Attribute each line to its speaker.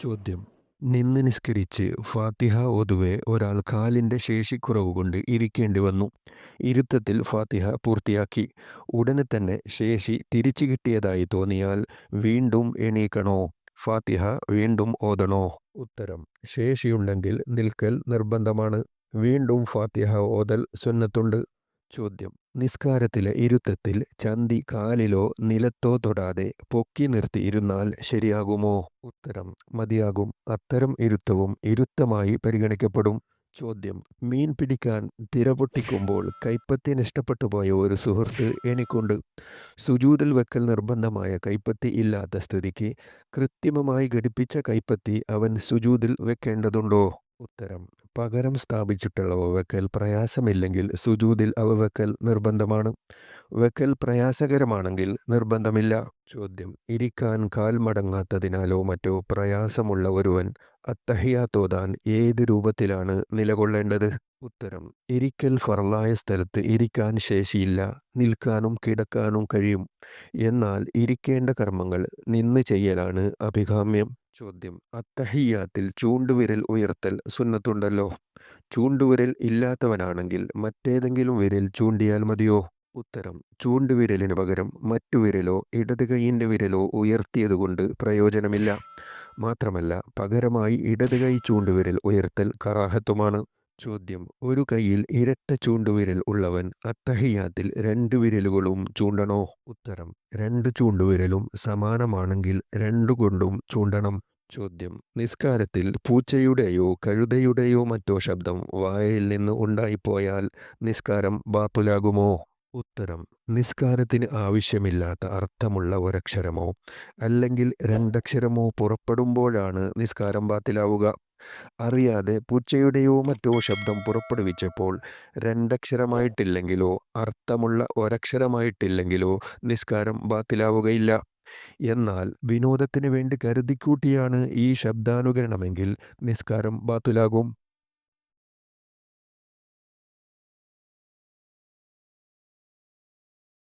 Speaker 1: ചോദ്യം. നിന്ന് നിസ്കരിച്ച് ഫാത്തിഹ ഒതുവെ ഒരാൾ കാലിന്റെ ശേഷിക്കുറവ് കൊണ്ട് ഇരിക്കേണ്ടി വന്നു. ഇരുത്തത്തിൽ ഫാത്തിഹ പൂർത്തിയാക്കി. ഉടനെ തന്നെ ശേഷി തിരിച്ചു കിട്ടിയതായി തോന്നിയാൽ വീണ്ടും എണീക്കണോ? ഫാത്തിഹ വീണ്ടും ഓതണോ? ഉത്തരം. ശേഷിയുണ്ടെങ്കിൽ നിൽക്കൽ നിർബന്ധമാണ്. വീണ്ടും ഫാത്തിഹ ഓതൽ സുന്നത്തുണ്ട്. ചോദ്യം. നിസ്കാരത്തിലെ ഇരുത്തത്തിൽ ചന്തി കാലിലോ നിലത്തോ തൊടാതെ പൊക്കി നിർത്തി ഇരുന്നാൽ ശരിയാകുമോ? ഉത്തരം മതിയാകും. അത്തരം ഇരുത്തവും ഇരുത്തമായി പരിഗണിക്കപ്പെടും. ചോദ്യം മീൻ പിടിക്കാൻ തിര പൊട്ടിക്കുമ്പോൾ കൈപ്പത്തി നഷ്ടപ്പെട്ടു പോയ ഒരു സുഹൃത്ത് എനിക്കുണ്ട് സുജൂതിൽ വെക്കൽ നിർബന്ധമായ കൈപ്പത്തി ഇല്ലാത്ത സ്ഥിതിക്ക് കൃത്രിമമായി ഘടിപ്പിച്ച കൈപ്പത്തി അവൻ സുജൂതിൽ വെക്കേണ്ടതുണ്ടോ? ഉത്തരം. പകരം സ്ഥാപിച്ചിട്ടുള്ള വെക്കൽ പ്രയാസമില്ലെങ്കിൽ സുജൂതിൽ അവ വെക്കൽ നിർബന്ധമാണ്. വെക്കൽ പ്രയാസകരമാണെങ്കിൽ നിർബന്ധമില്ല. ചോദ്യം. ഇരിക്കാൻ കാൽ മടങ്ങാത്തതിനാലോ മറ്റോ പ്രയാസമുള്ള ഒരുവൻ അത്തഹിയാത്തോതാൻ ഏത് രൂപത്തിലാണ് നിലകൊള്ളേണ്ടത്? ഉത്തരം. ഇരിക്കൽ ഫറലായ സ്ഥലത്ത് ഇരിക്കാൻ ശേഷിയില്ല. നിൽക്കാനും കിടക്കാനും കഴിയും. എന്നാൽ ഇരിക്കേണ്ട കർമ്മങ്ങൾ നിന്ന് ചെയ്യലാണ് അഭികാമ്യം. ചോദ്യം. അത്തഹിയാത്തിൽ ചൂണ്ടുവിരൽ ഉയർത്തൽ സുന്നത്തുണ്ടല്ലോ. ചൂണ്ടുവിരൽ ഇല്ലാത്തവനാണെങ്കിൽ മറ്റേതെങ്കിലും വിരൽ ചൂണ്ടിയാൽ മതിയോ? ഉത്തരം. ചൂണ്ടുവിരലിന് പകരം മറ്റു വിരലോ ഇടത് കൈയിന്റെ വിരലോ ഉയർത്തിയതുകൊണ്ട് പ്രയോജനമില്ല. മാത്രമല്ല പകരമായി ഇടത് കൈ ചൂണ്ടുവിരൽ ഉയർത്തൽ കറാഹത്തുമാണ്. ചോദ്യം. ഒരു കയ്യിൽ ഇരട്ട ചൂണ്ടുവിരൽ ഉള്ളവൻ അത്തഹിയാത്തിൽ രണ്ട് വിരലുകളും ചൂണ്ടണോ? ഉത്തരം രണ്ട് ചൂണ്ടുവിരലും സമാനമാണെങ്കിൽ രണ്ടു കൊണ്ടും ചൂണ്ടണം. ചോദ്യം നിസ്കാരത്തിൽ പൂച്ചയുടെയോ കഴുതയുടെയോ മറ്റോ ശബ്ദം വായയിൽ നിന്ന് ഉണ്ടായിപ്പോയാൽ നിസ്കാരം ബാത്തുലാകുമോ ഉത്തരം നിസ്കാരത്തിന് ആവശ്യമില്ലാത്ത അർത്ഥമുള്ള ഒരക്ഷരമോ അല്ലെങ്കിൽ രണ്ടക്ഷരമോ പുറപ്പെടുമ്പോഴാണ് നിസ്കാരം ബാത്തിലാവുക. അറിയാതെ പൂച്ചയുടെയോ മറ്റോ ശബ്ദം പുറപ്പെടുവിച്ചപ്പോൾ രണ്ടക്ഷരമായിട്ടില്ലെങ്കിലോ അർത്ഥമുള്ള ഒരക്ഷരമായിട്ടില്ലെങ്കിലോ നിസ്കാരം ബാത്തിലാവുകയില്ല. എന്നാൽ വിനോദത്തിന് വേണ്ടി കരുതിക്കൂട്ടിയാണ് ഈ ശബ്ദാനുകരണമെങ്കിൽ നിസ്കാരം ബാത്തുലാകും.